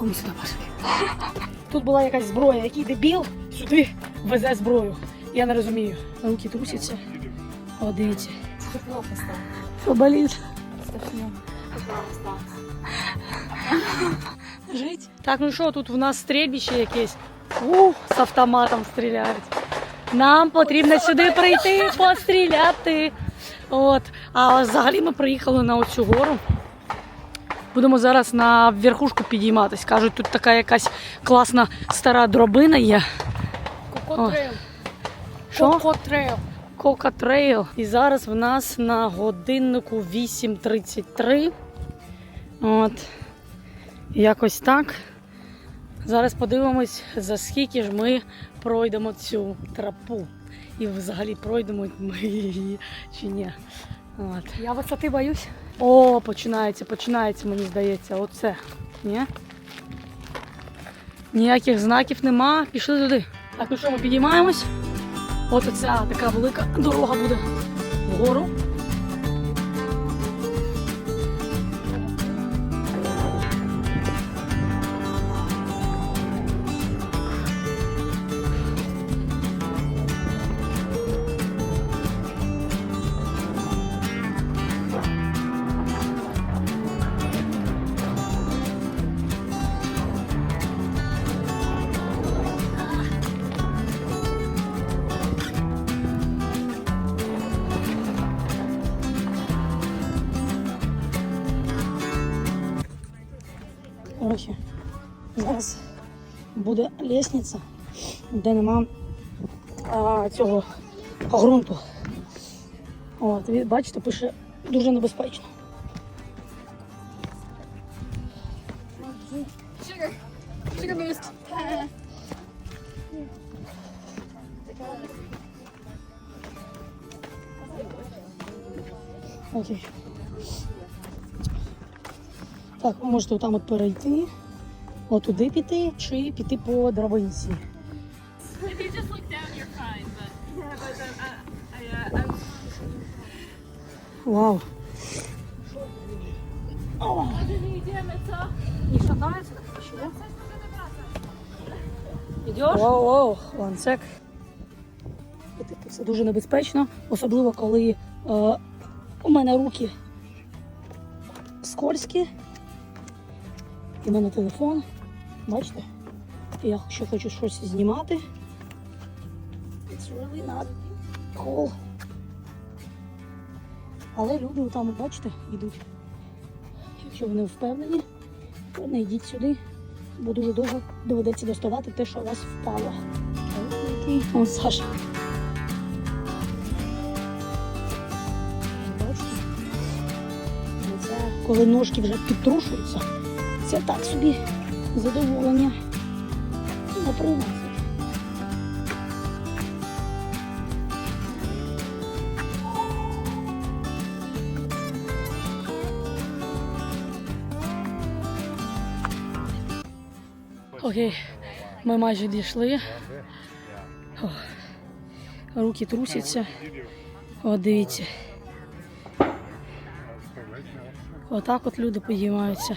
Ходимо сюди, пошли. Тут була якась зброя, який дебіл сюди везе зброю. Я не розумію. Руки трусяться. О, дивіться. Що болить? Жить. Так, ну що, тут в нас стрільбище якесь. Ух, з автоматом стріляють. Нам потрібно сюди прийти, постріляти. От. А взагалі ми приїхали на оцю гору. Будемо зараз на верхушку підійматись. Кажуть, тут така якась класна стара дробина є. Кокотрейл. Що? Кокотрейл. І зараз в нас на годиннику 8.33. От. Якось так. Зараз подивимось, за скільки ж ми пройдемо цю тропу. І взагалі пройдемо ми її чи ні. От. Я висоти боюсь. О, починається, починається, мені здається, оце. Ні? Ніяких знаків нема. Пішли туди. Так, ну що, ми підіймаємось. От оця така велика дорога буде вгору. Коротше, зараз буде лісниця, де нема а, цього ґрунту. От, бачите, пише дуже небезпечно. Sugar. Sugar boost. Окей. Так, ви можете там от перейти, отуди піти, чи піти по I Вау. Не? Йдеш? Воу, воу, ланцек. Це дуже небезпечно, особливо коли е, у мене руки скользкі. В мене телефон. Бачите? Я ще хочу щось знімати. It's really not cool. Але люди там, бачите, йдуть. Якщо ви не впевнені, то не йдіть сюди, бо дуже довго доведеться доставати те, що у вас впало. О, Саша. Бачите? Це коли ножки вже підтрушуються, це так собі задоволення не приносить. Окей, ми майже дійшли. Руки трусяться. О, дивіться. Отак от люди підіймаються.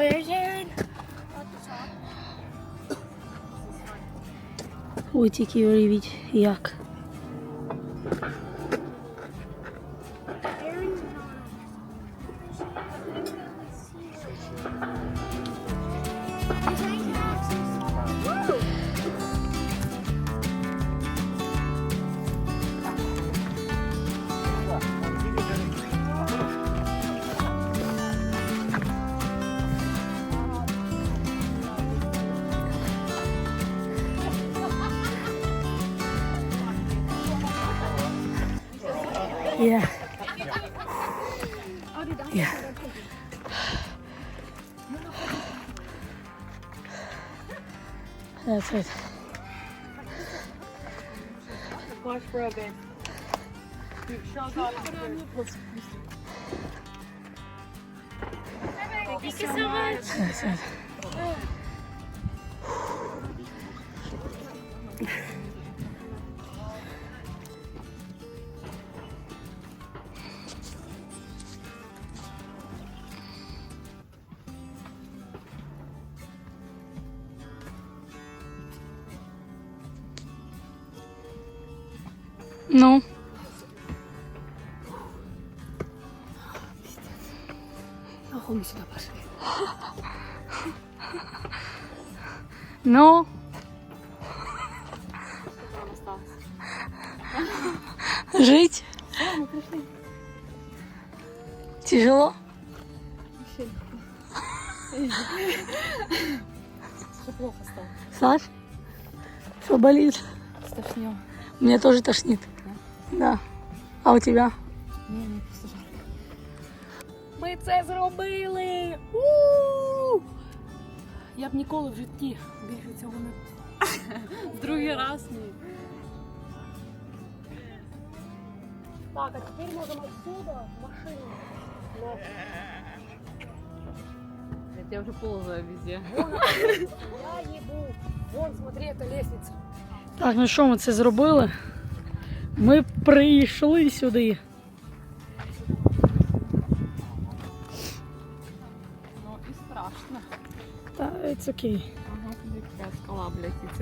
there. Where's Aaron? At the top. Ой, тільки уявіть, як. Yeah. Yeah. That's it. Watch for a bit. Thank you so much. That's it. Ну. Нахуй мы сюда пошли. Ну. Жить. Тяжело? Все плохо стало. Саш? Что болит? Стошнило. Мне тоже тошнит. Да. А у тебя? Ні, не просто жарко. Ми це зробили! У! Я б ніколи в житті більше цього не. В другий раз ні. Так, а тепер можемо отсюда в машину. Я уже ползаю везде. Я ебу. Вон, смотри, это лестница. Так, ну що ми це зробили? Ми прийшли сюди. Ну и страшно. Та it's окей. Ага, какая скала, блядь, it's.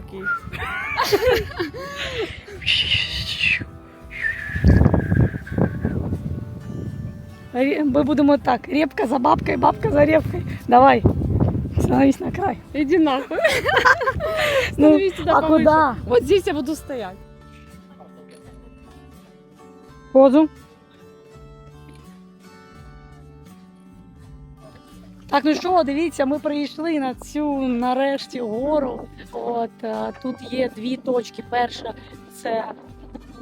Ре- Ми будемо так. Репка за бабкой, бабка за репкой. Давай. Становись на край. Иди нахуй. Ну, туда а повыше. куда? Вот здесь я буду стоять. Позу. Так, ну що, дивіться, ми прийшли на цю нарешті гору. От е, тут є дві точки. Перша це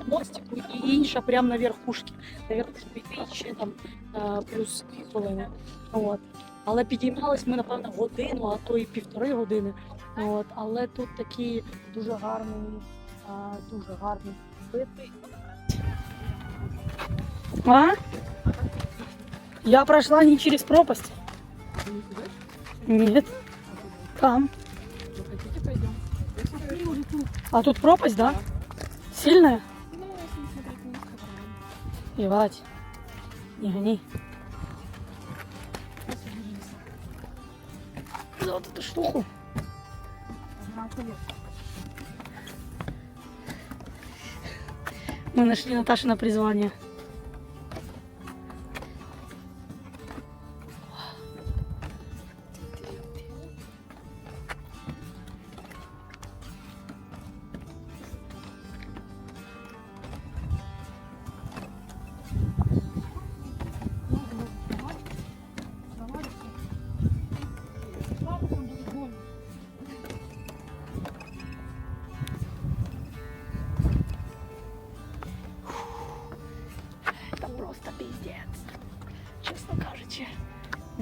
мостику, і інша прямо на верхушці. На верхушку ще там е, плюс дві хвилини. От. Але підіймались ми, напевно, годину, а то і півтори години. От. Але тут такі дуже гарні, е, дуже гарні види. А? Я прошла не через пропасть. Нет. Там. А тут пропасть, да? Сильная? Ебать. Не гони. За вот эту штуку. Мы нашли Наташи на призвание.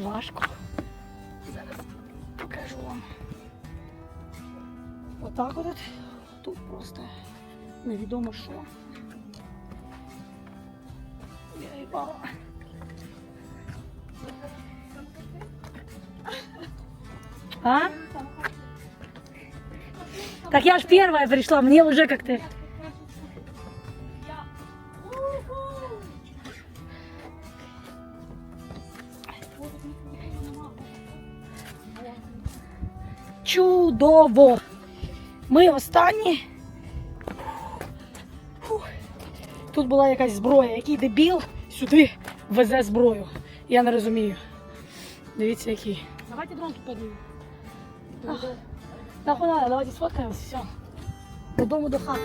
Важко. Зараз покажу вам. Отак от. Тут просто невідомо що. Я їбала. А? Так я ж первая пришла, мне уже как-то... Чудово! Ми останні. Фух. Тут була якась зброя. Який дебіл сюди везе зброю. Я не розумію. Дивіться, який. Давайте дрон тут поднімемо. Нахуй надо, давайте сфоткаємось, все. Додому до хати.